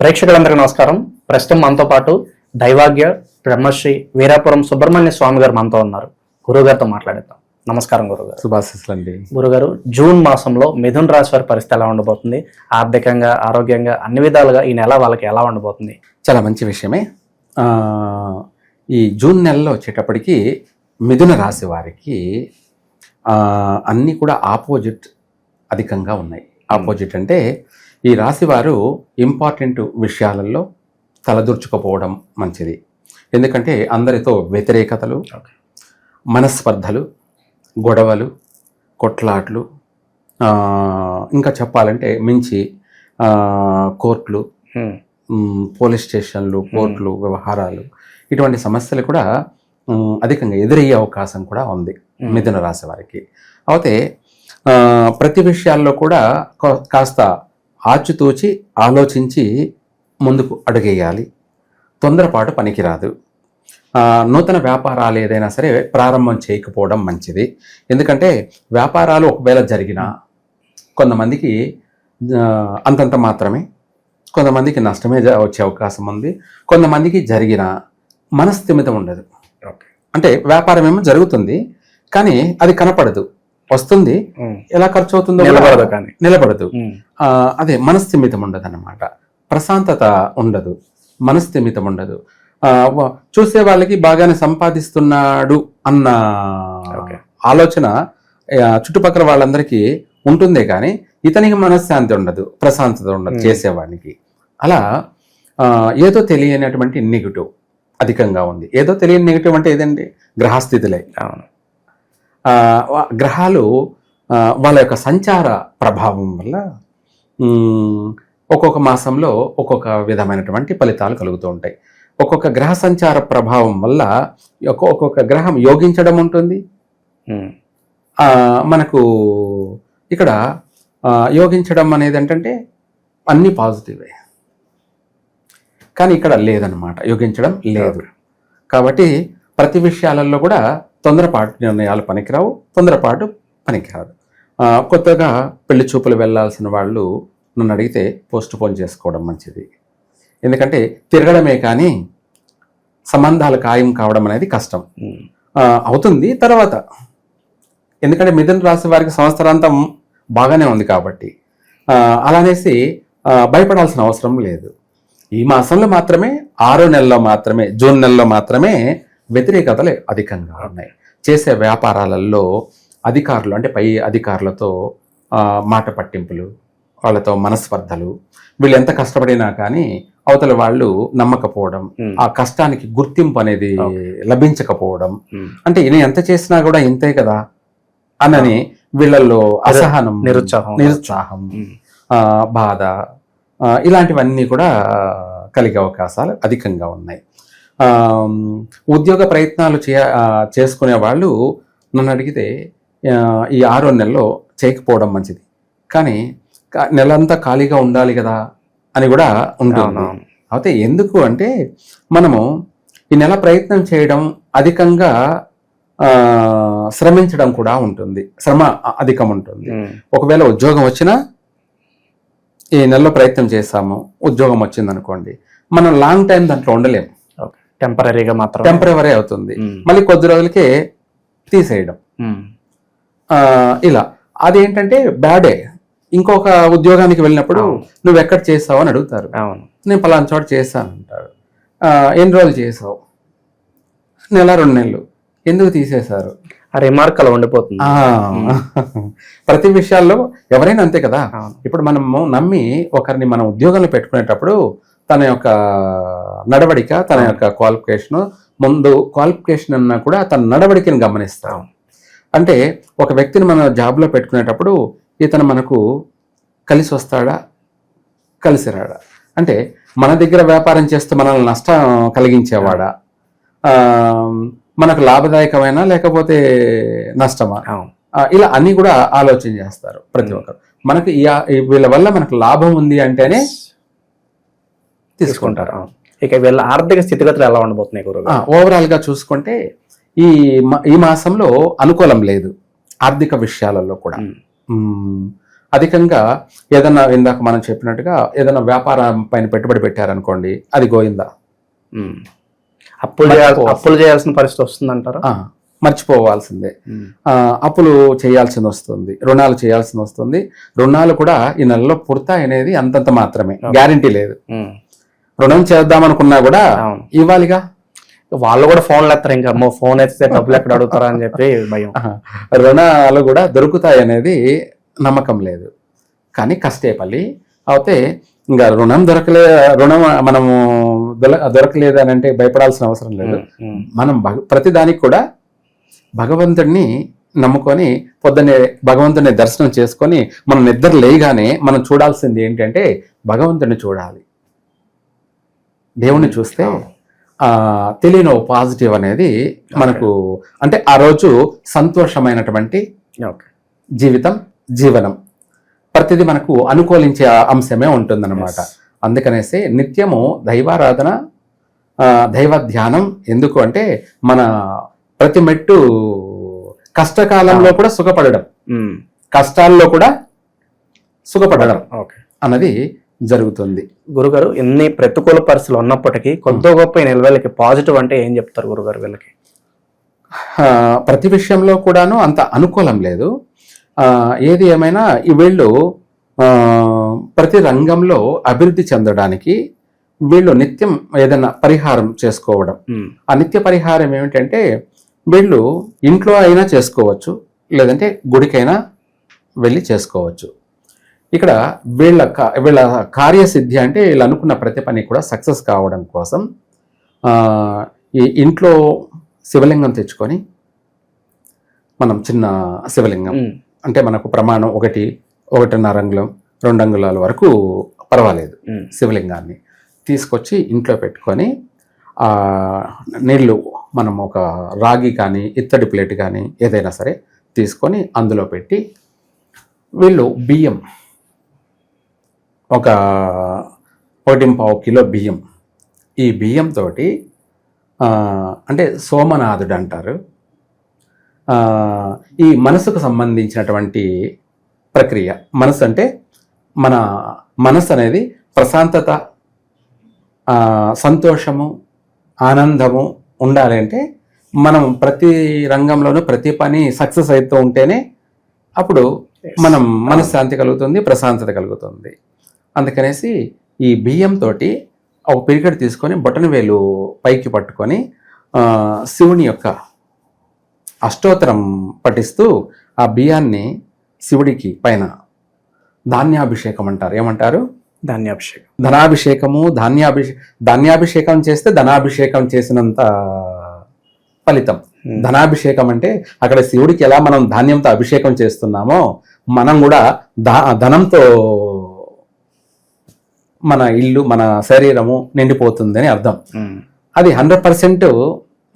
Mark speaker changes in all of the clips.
Speaker 1: ప్రేక్షకులందరికీ నమస్కారం. ప్రస్తుతం మనతో పాటు దైవాగ్య బ్రహ్మశ్రీ వీరాపురం సుబ్రహ్మణ్య స్వామి గారు మనతో ఉన్నారు. గురుగారితో మాట్లాడేద్దాం. నమస్కారం గురుగారు
Speaker 2: శుభాశిస్సులు అండి.
Speaker 1: గురుగారు జూన్ మాసంలో మిథున్ రాశి వారి పరిస్థితి ఎలా ఉండబోతుంది? ఆర్థికంగా ఆరోగ్యంగా అన్ని విధాలుగా ఈ నెల వాళ్ళకి ఎలా ఉండబోతుంది?
Speaker 2: చాలా మంచి విషయమే. ఈ జూన్ నెలలో వచ్చేటప్పటికి మిథున రాశి వారికి అన్నీ కూడా ఆపోజిట్ అధికంగా ఉన్నాయి. ఆపోజిట్ అంటే ఈ రాశి వారు ఇంపార్టెంట్ విషయాలలో తలదూర్చుకుపోవడం మంచిది ఎందుకంటే అందరితో వ్యతిరేకతలు. మనస్పర్ధలు గొడవలు కొట్లాట్లు ఇంకా చెప్పాలంటే మించి కోర్టులు పోలీస్ స్టేషన్లు కోర్టులు వ్యవహారాలు ఇటువంటి సమస్యలు కూడా అధికంగా ఎదురయ్యే అవకాశం కూడా ఉంది. మిథున రాశి వారికి అయితే ప్రతి విషయాల్లో కూడా కాస్త ఆచితూచి ఆలోచించి ముందుకు అడుగేయాలి. తొందరపాటు పనికిరాదు. నూతన వ్యాపారాలు ఏదైనా సరే ప్రారంభం చేయకపోవడం మంచిది. ఎందుకంటే వ్యాపారాలు ఒకవేళ జరిగినా కొంతమందికి అంతంత మాత్రమే. కొంతమందికి నష్టమే వచ్చే అవకాశం ఉంది. కొంతమందికి జరిగిన మనస్థిమితం ఉండదు. అంటే వ్యాపారం ఏమో జరుగుతుంది కానీ అది కనపడదు. వస్తుంది. ఎలా ఖర్చు అవుతుందో
Speaker 1: నిలబడదు కానీ.
Speaker 2: నిలబడదు. అదే మనస్థిమితం ఉండదు అనమాట ప్రశాంతత ఉండదు. మనస్థిమితం ఉండదు. చూసే వాళ్ళకి బాగానే సంపాదిస్తున్నాడు అన్న. ఆలోచన చుట్టుపక్కల వాళ్ళందరికీ ఉంటుందే కానీ ఇతనికి మనశ్శాంతి ఉండదు ప్రశాంతత ఉండదు. చేసేవాడికి. అలా ఆ, ఏదో తెలియనటువంటి నెగిటివ్ అధికంగా ఉంది. ఏదో తెలియని నెగిటివ్ అంటే ఏదండి? గ్రహస్థితులే.
Speaker 1: అవును.
Speaker 2: గ్రహాలు వాళ్ళ యొక్క సంచార ప్రభావం వల్ల ఒక్కొక్క మాసంలో ఒక్కొక్క విధమైనటువంటి ఫలితాలు కలుగుతూ ఉంటాయి. ఒక్కొక్క గ్రహ సంచార ప్రభావం వల్ల ఒక్కొ- ఒక్కొక్క గ్రహం యోగించడం ఉంటుంది. మనకు ఇక్కడ యోగించడం అనేది ఏంటంటే అన్ని పాజిటివే. కానీ ఇక్కడ లేదనమాట యోగించడం లేదు. కాబట్టి ప్రతి విషయాలలో కూడా తొందరపాటు నిర్ణయాలు పనికిరావు తొందరపాటు పనికిరాదు. కొత్తగా పెళ్ళి చూపులు వెళ్ళాల్సిన వాళ్ళు నన్ను అడిగితే పోస్ట్ పోన్ చేసుకోవడం మంచిది. ఎందుకంటే తిరగడమే కానీ సంబంధాలు ఖాయం కావడం అనేది కష్టం. అవుతుంది తర్వాత. ఎందుకంటే మిథున రాశి వారికి సంవత్సరాంతం బాగానే ఉంది కాబట్టి. అలానేసి భయపడాల్సిన అవసరం లేదు. ఈ మాసంలో మాత్రమే ఆరో నెలలో మాత్రమే జూన్ నెలలో మాత్రమే వ్యతిరేకతలు అధికంగా ఉన్నాయి చేసే వ్యాపారాలలో అధికారులు అంటే పై అధికారులతో ఆ, మాట పట్టింపులు వాళ్ళతో మనస్పర్ధలు వీళ్ళు ఎంత కష్టపడినా కానీ అవతల వాళ్ళు నమ్మకపోవడం. ఆ కష్టానికి గుర్తింపు అనేది లభించకపోవడం. అంటే ఈయన ఎంత చేసినా కూడా ఇంతే కదా అనని వీళ్ళల్లో అసహనం
Speaker 1: నిరుత్సాహం.
Speaker 2: నిరుత్సాహం బాధ ఇలాంటివన్నీ కూడా కలిగే అవకాశాలు అధికంగా ఉన్నాయి ఉద్యోగ ప్రయత్నాలు చే చేసుకునే వాళ్ళు నన్ను అడిగితే ఈ ఆరో నెలలో చేయకపోవడం మంచిది. కానీ నెలంతా ఖాళీగా ఉండాలి కదా అని కూడా ఉంటుంది.
Speaker 1: అవునవును.
Speaker 2: అయితే ఎందుకు అంటే మనము ఈ నెల ప్రయత్నం చేయడం అధికంగా శ్రమించడం కూడా ఉంటుంది. శ్రమ అధికం ఉంటుంది. ఒకవేళ ఉద్యోగం వచ్చినా ఈ నెలలో ప్రయత్నం చేస్తాము ఉద్యోగం వచ్చింది అనుకోండి మనం లాంగ్ టైం దాంట్లో ఉండలేం
Speaker 1: ఓకే టెంపరీగా మాత్రం
Speaker 2: టెంపరీ అవుతుంది. మళ్ళీ కొద్ది రోజులకే తీసేయడం. ఇలా. అదేంటంటే బ్యాడే ఇంకొక ఉద్యోగానికి వెళ్ళినప్పుడు. నువ్వు ఎక్కడ చేస్తావు అని అడుగుతారు.
Speaker 1: అవును.
Speaker 2: నేను పలానా చోట చేస్తాను అంటాడు "ఆ, ఎన్ని రోజులు చేసావు? నెల రెండు నెలలు. ఎందుకు తీసేశారు?
Speaker 1: ఆ రిమార్క్ అలా ఉండిపోతుంది.
Speaker 2: ప్రతి విషయాల్లో ఎవరైనా అంతే కదా. ఇప్పుడు మనము నమ్మి ఒకరిని మనం ఉద్యోగంలో పెట్టుకునేటప్పుడు తన యొక్క నడవడిక తన యొక్క క్వాలిఫికేషన్ ముందు క్వాలిఫికేషన్ అన్నా కూడా తన నడవడికని గమనిస్తాం. అంటే ఒక వ్యక్తిని మనం జాబ్లో పెట్టుకునేటప్పుడు ఇతను మనకు కలిసి వస్తాడా? కలిసి రాడా? అంటే మన దగ్గర వ్యాపారం చేస్తూ మనల్ని నష్టం కలిగించేవాడా? మనకు లాభదాయకమైన లేకపోతే నష్టమా? ఇలా అన్ని కూడా ఆలోచన చేస్తారు ప్రతి ఒక్కరు. మనకు వీళ్ళ వల్ల మనకు లాభం ఉంది అంటేనే
Speaker 1: తీసుకుంటారు. ఇక వీళ్ళ ఆర్థిక స్థితిగతులు ఎలా ఉండబోతున్నాయి గురువు
Speaker 2: ఓవరాల్గా చూసుకుంటే ఈ ఈ మాసంలో అనుకూలం లేదు ఆర్థిక విషయాలలో కూడా. అధికంగా ఏదన్నా ఇందాక మనం చెప్పినట్టుగా ఏదైనా వ్యాపారం పైన పెట్టుబడి పెట్టారనుకోండి అది గోయిందా.
Speaker 1: అప్పులు అప్పులు చేయాల్సిన పరిస్థితి వస్తుందంటారా?
Speaker 2: మర్చిపోవాల్సిందే. అప్పులు చేయాల్సింది వస్తుంది రుణాలు చేయాల్సి వస్తుంది. రుణాలు కూడా ఈ నెలలో పుడతాయి అనేది అంతంత మాత్రమే గ్యారంటీ లేదు. రుణం చేద్దాం అనుకున్నా కూడా ఇవ్వాలిగా?
Speaker 1: వాళ్ళు కూడా ఫోన్లు ఎత్తారు ఇంకా. అమ్మో ఫోన్ ఎత్తితే డబ్బులు ఎక్కడ అడుగుతారా అని చెప్పి భయం.
Speaker 2: రుణాలు కూడా దొరుకుతాయి అనేది నమ్మకం లేదు. కానీ కష్టేపల్లి. అయితే ఇంకా రుణం దొరకలే రుణం మనము దొరకలేదు అని అంటే భయపడాల్సిన అవసరం లేదు. మనం భగ- ప్రతిదానికి కూడా భగవంతుడిని నమ్ముకొని పొద్దున్నే భగవంతుని దర్శనం చేసుకొని మనం నిద్ర లేయగానే మనం చూడాల్సింది ఏంటంటే భగవంతుని చూడాలి. దేవుణ్ణి చూస్తే తెలియని పాజిటివ్ అనేది మనకు అంటే ఆ రోజు సంతోషమైనటువంటి
Speaker 1: ఓకే.
Speaker 2: జీవితం జీవనం. ప్రతిదీ మనకు అనుకూలించే అంశమే ఉంటుందన్నమాట. అందుకనేసి నిత్యము దైవారాధన దైవ ధ్యానం ఎందుకు అంటే మన ప్రతి మెట్టు కష్టకాలంలో కూడా సుఖపడడం. కష్టాల్లో కూడా సుఖపడడం
Speaker 1: ఓకే.
Speaker 2: అన్నది జరుగుతుంది.
Speaker 1: గురుగారు ఎన్ని ప్రతికూల పరిస్థితులు ఉన్నప్పటికీ కొద్ది గొప్ప నిల్వలకి పాజిటివ్ అంటే ఏం చెప్తారు గురుగారు వీళ్ళకి?
Speaker 2: ప్రతి విషయంలో కూడాను అంత అనుకూలం లేదు. ఏది ఏమైనా వీళ్ళు ప్రతి రంగంలో అభివృద్ధి చెందడానికి వీళ్ళు నిత్యం ఏదైనా పరిహారం చేసుకోవడం. ఆ నిత్య పరిహారం ఏమిటంటే వీళ్ళు ఇంట్లో అయినా చేసుకోవచ్చు లేదంటే గుడికైనా వెళ్ళి చేసుకోవచ్చు. ఇక్కడ వీళ్ళ కా- వీళ్ళ కార్యసిద్ధి అంటే వీళ్ళు అనుకున్న ప్రతి పని కూడా సక్సెస్ కావడం కోసం ఈ ఇంట్లో శివలింగం తెచ్చుకొని మనం చిన్న శివలింగం. అంటే మనకు ప్రమాణం ఒకటి ఒకటిన్నర అంగుళం రెండు అంగుళాల వరకు పర్వాలేదు. శివలింగాన్ని తీసుకొచ్చి ఇంట్లో పెట్టుకొని ఆ నీళ్ళు మనం ఒక రాగి కానీ ఇత్తడి ప్లేట్ కానీ ఏదైనా సరే తీసుకొని అందులో పెట్టి వీళ్ళు బియ్యం ఒక ఒకటి పావు కిలో బియ్యం. ఈ బియ్యంతో అంటే సోమనాథుడు అంటారు. ఈ మనసుకు సంబంధించినటువంటి ప్రక్రియ. మనసు అంటే మన మనసు అనేది ప్రశాంతత సంతోషము ఆనందము ఉండాలి అంటే మనం ప్రతి రంగంలోనూ ప్రతి పని సక్సెస్ అవుతూ ఉంటేనే అప్పుడు మనం మనశ్శాంతి కలుగుతుంది ప్రశాంతత కలుగుతుంది. అందుకనేసి ఈ బియ్యంతో ఒక పిరికెడు తీసుకొని బొటన వేలు పైకి పట్టుకొని శివుని యొక్క అష్టోత్తరం పఠిస్తూ ఆ బియ్యాన్ని శివుడికి పైన ధాన్యాభిషేకం అంటారు. ఏమంటారు?
Speaker 1: ధాన్యాభిషేకం.
Speaker 2: ధనాభిషేకము ధాన్యాభిషే ధాన్యాభిషేకం చేస్తే ధనాభిషేకం చేసినంత ఫలితం.
Speaker 1: ఉమ్.
Speaker 2: ధనాభిషేకం అంటే అక్కడ శివుడికి ఎలా మనం ధాన్యంతో అభిషేకం చేస్తున్నామో మనం కూడా ధా ధనంతో మన ఇల్లు మన శరీరము నిండిపోతుందని అర్థం. అది హండ్రెడ్ పర్సెంట్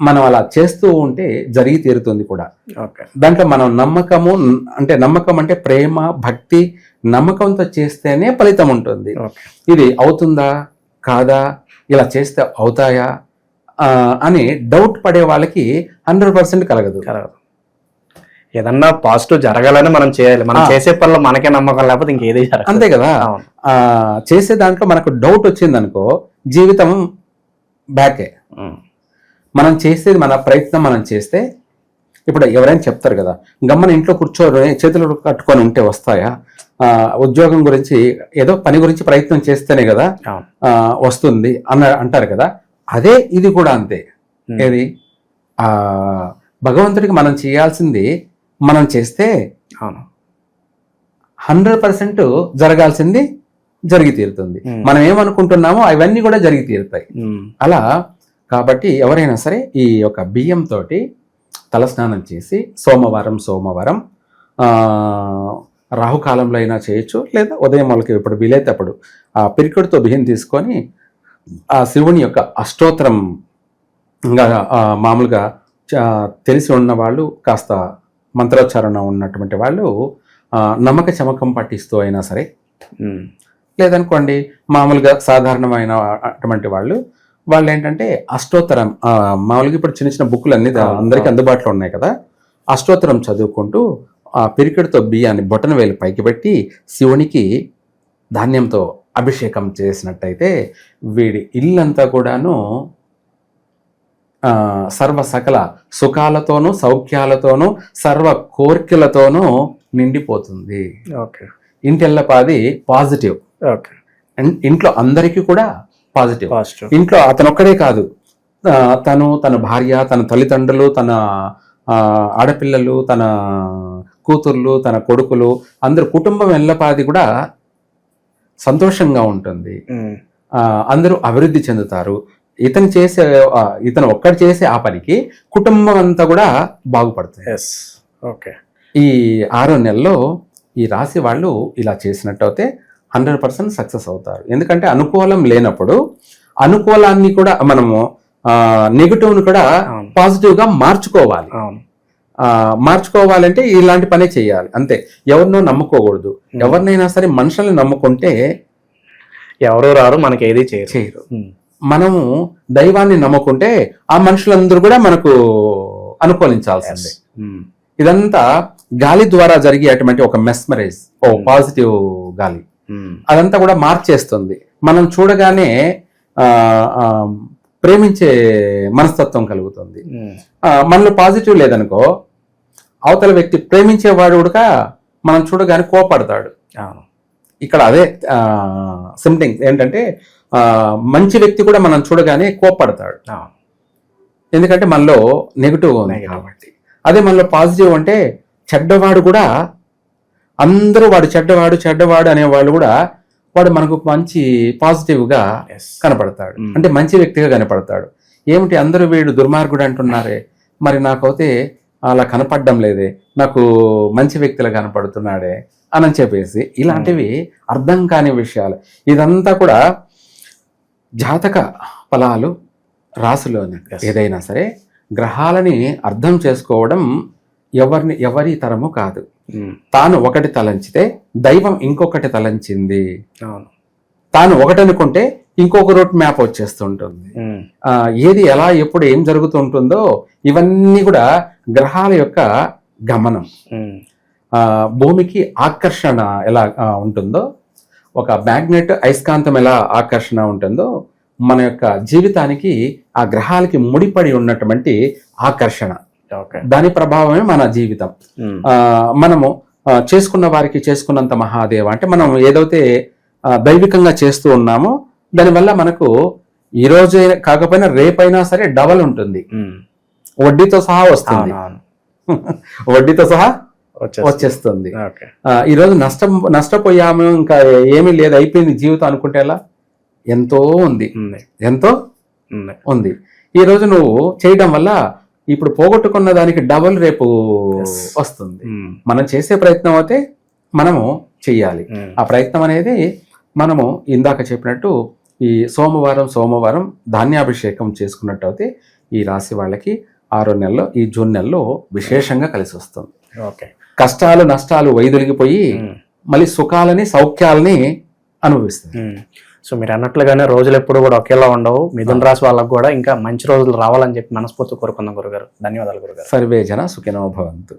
Speaker 2: మనం అలా చేస్తూ ఉంటే జరిగి తీరుతుంది కూడా.
Speaker 1: ఓకే.
Speaker 2: దాంట్లో మనం నమ్మకము అంటే నమ్మకం అంటే ప్రేమ భక్తి నమ్మకంతో చేస్తేనే ఫలితం ఉంటుంది. ఇది అవుతుందా కాదా ఇలా చేస్తే అవుతాయా అని డౌట్ పడే వాళ్ళకి హండ్రెడ్ పర్సెంట్ కలగదు.
Speaker 1: కలగదు. ఏదన్నా పాజిటివ్ జరగాలని మనం చేయాలి. మనం. చేసే పనిలో మనకే నమ్మకం లేకపోతే ఇంకేది జరగదు.
Speaker 2: అంతే కదా? చేసే దాంట్లో మనకు డౌట్ వచ్చిందనుకో జీవితం బ్యాకే. మనం చేసేది మన ప్రయత్నం మనం చేస్తే ఇప్పుడు ఎవరైనా చెప్తారు కదా గమ్మన ఇంట్లో కూర్చొని చేతులు కట్టుకొని ఉంటే వస్తాయా? ఆ, ఉద్యోగం గురించి ఏదో పని గురించి ప్రయత్నం చేస్తేనే కదా వస్తుంది అన్న అంటారు కదా. అదే ఇది కూడా అంతే. ఏది? ఆ భగవంతుడికి మనం చేయాల్సింది మనం చేస్తే
Speaker 1: అవును
Speaker 2: హండ్రెడ్ పర్సెంట్ జరగాల్సింది జరిగి తీరుతుంది. మనం ఏమనుకుంటున్నామో అవన్నీ కూడా జరిగి తీరుతాయి. అలా కాబట్టి ఎవరైనా సరే ఈ యొక్క బియ్యంతో తలస్నానం చేసి సోమవారం సోమవారం రాహుకాలంలో అయినా చేయొచ్చు లేదా ఉదయం వాళ్ళకి ఇప్పుడు వీలైతే అప్పుడు ఆ పిరికెడుతో బియ్యం తీసుకొని ఆ శివుని యొక్క అష్టోత్తరం మామూలుగా తెలిసి ఉన్న వాళ్ళు కాస్త మంత్రోచ్చారణ ఉన్నటువంటి వాళ్ళు నమ్మక చమకం పట్టిస్తూ అయినా సరే. లేదనుకోండి మామూలుగా సాధారణమైన అటువంటి వాళ్ళు వాళ్ళు ఏంటంటే అష్టోత్తరం మామూలుగా ఇప్పుడు చిన్న చిన్న బుక్కులు అన్ని అందరికీ. అందుబాటులో ఉన్నాయి కదా అష్టోత్తరం చదువుకుంటూ ఆ పిరికెడుతో బియ్యాన్ని బొటన వేలు పైకి పెట్టి శివునికి ధాన్యంతో అభిషేకం చేసినట్టయితే వీడి ఇల్లంతా కూడాను సర్వ సకల సుఖాలతోనూ సౌఖ్యాలతోనూ సర్వ కోరికలతోనూ నిండిపోతుంది.
Speaker 1: ఓకే.
Speaker 2: ఇంటిల్లపాది పాజిటివ్.
Speaker 1: ఓకే.
Speaker 2: అండ్ ఇంట్లో అందరికీ కూడా పాజిటివ్. ఇంట్లో అతను ఒక్కడే కాదు తను తన భార్య తన తల్లిదండ్రులు తన ఆడపిల్లలు తన కూతుర్లు తన కొడుకులు అందరు కుటుంబం ఎల్లపాది కూడా సంతోషంగా ఉంటుంది. ఆ, అందరూ అభివృద్ధి చెందుతారు. ఇతను చేసే ఇతను ఒక్కడు చేసే ఆ పనికి కుటుంబం అంతా కూడా బాగుపడుతుంది.
Speaker 1: ఎస్ ఓకే
Speaker 2: ఈ ఆరో నెలలో ఈ రాశి వాళ్ళు ఇలా చేసినట్టయితే హండ్రెడ్ పర్సెంట్ సక్సెస్ అవుతారు. ఎందుకంటే అనుకూలం లేనప్పుడు అనుకూలాన్ని కూడా మనము నెగిటివ్ని కూడా. పాజిటివ్గా మార్చుకోవాలి. మార్చుకోవాలంటే ఇలాంటి పనే చేయాలి. అంతే. ఎవరినో నమ్ముకోకూడదు. ఎవరినైనా సరే మనుషుల్ని నమ్ముకుంటే
Speaker 1: ఎవరు రారు మనకి ఏది చేయరు. ఉమ్.
Speaker 2: మనము దైవాన్ని నమ్ముకుంటే ఆ మనుషులందరూ కూడా మనకు అనుకూలించాల్సిందే.
Speaker 1: ఉమ్.
Speaker 2: ఇదంతా గాలి ద్వారా జరిగేటువంటి ఒక మెస్మరైజ్ ఓ పాజిటివ్ గాలి.
Speaker 1: ఉమ్.
Speaker 2: అదంతా కూడా మార్చేస్తుంది. మనం చూడగానే ప్రేమించే మనస్తత్వం కలుగుతుంది. మనలో పాజిటివ్ లేదనుకో అవతల వ్యక్తి ప్రేమించేవాడు కూడా మనం చూడగానే కోపడతాడు. ఇక్కడ అదే సిమ్టింగ్ ఏంటంటే మంచి వ్యక్తి కూడా మనం చూడగానే కోపడతాడు
Speaker 1: అవును
Speaker 2: ఎందుకంటే మనలో నెగిటివ్ ఉంది. కాబట్టి. అదే మనలో పాజిటివ్ అంటే చెడ్డవాడు కూడా అందరూ వాడు చెడ్డవాడు చెడ్డవాడు అనేవాళ్ళు కూడా వాడు మనకు మంచి పాజిటివ్గా కనపడతాడు.
Speaker 1: Mm.
Speaker 2: అంటే మంచి వ్యక్తిగా కనపడతాడు. ఏమిటి అందరూ వీడు దుర్మార్గుడు అంటున్నారే? మరి నాకైతే అలా కనపడడం లేదే నాకు మంచి వ్యక్తిలా కనపడుతున్నాడే అని చెప్పేసి ఇలాంటివి అర్థం కాని విషయాలు. ఇదంతా కూడా జాతక ఫలాలు రాసులోని
Speaker 1: Yes.
Speaker 2: ఏదైనా సరే గ్రహాలని అర్థం చేసుకోవడం ఎవరిని ఎవరి తరము కాదు. తాను ఒకటి తలంచితే దైవం ఇంకొకటి తలంచింది. తాను ఒకటి అనుకుంటే ఇంకొక రూట్ మ్యాప్ వచ్చేస్తుంటుంది. ఏది ఎలా ఎప్పుడు ఏం జరుగుతుంటుందో ఇవన్నీ కూడా గ్రహాల యొక్క గమనం. భూమికి ఆకర్షణ ఎలా ఉంటుందో ఒక మ్యాగ్నెట్ అయస్కాంతం ఎలా ఆకర్షణ ఉంటుందో మన యొక్క జీవితానికి ఆ గ్రహాలకి ముడిపడి ఉన్నటువంటి ఆకర్షణ. దాని ప్రభావమే మన జీవితం. మనము చేసుకున్న వారికి చేసుకున్నంత మహాదేవ. అంటే మనం ఏదైతే దైవికంగా చేస్తూ ఉన్నామో దానివల్ల మనకు ఈ రోజు కాకపోయినా రేపైనా సరే డబల్ ఉంటుంది. వడ్డీతో సహా వస్తుంది. వడ్డీతో సహా
Speaker 1: వచ్చేసి
Speaker 2: వచ్చేస్తుంది. ఈ రోజు నష్టం నష్టపోయాము ఇంకా ఏమీ లేదు. అయిపోయింది జీవితం అనుకుంటే ఎలా? ఎంతో ఉంది. ఎంతో
Speaker 1: ఉంది.
Speaker 2: ఈ రోజు నువ్వు చేయడం వల్ల ఇప్పుడు పోగొట్టుకున్న దానికి డబల్ రేపు. వస్తుంది.
Speaker 1: ఉమ్.
Speaker 2: మనం చేసే ప్రయత్నం అయితే మనము చెయ్యాలి.
Speaker 1: ఉమ్.
Speaker 2: ఆ ప్రయత్నం అనేది మనము ఇందాక చెప్పినట్టు ఈ సోమవారం సోమవారం ధాన్యాభిషేకం చేసుకున్నట్టు అయితే ఈ రాశి వాళ్ళకి ఆరో నెలలో ఈ జూన్ నెలలో విశేషంగా కలిసి వస్తుంది.
Speaker 1: ఓకే.
Speaker 2: కష్టాలు నష్టాలు వైదొలిగిపోయి. మళ్ళీ సుఖాలని సౌఖ్యాలని అనుభవిస్తుంది.
Speaker 1: సో మీరు అన్నట్లుగానే రోజులు ఎప్పుడు కూడా ఒకేలా ఉండవు. మిథున రాశి వాళ్ళకు కూడా ఇంకా మంచి రోజులు రావాలని చెప్పి మనస్ఫూర్తి కోరుకుందాం గురుగారు. ధన్యవాదాలు గురుగారు.
Speaker 2: సర్వే జన సుఖినో భవంతు.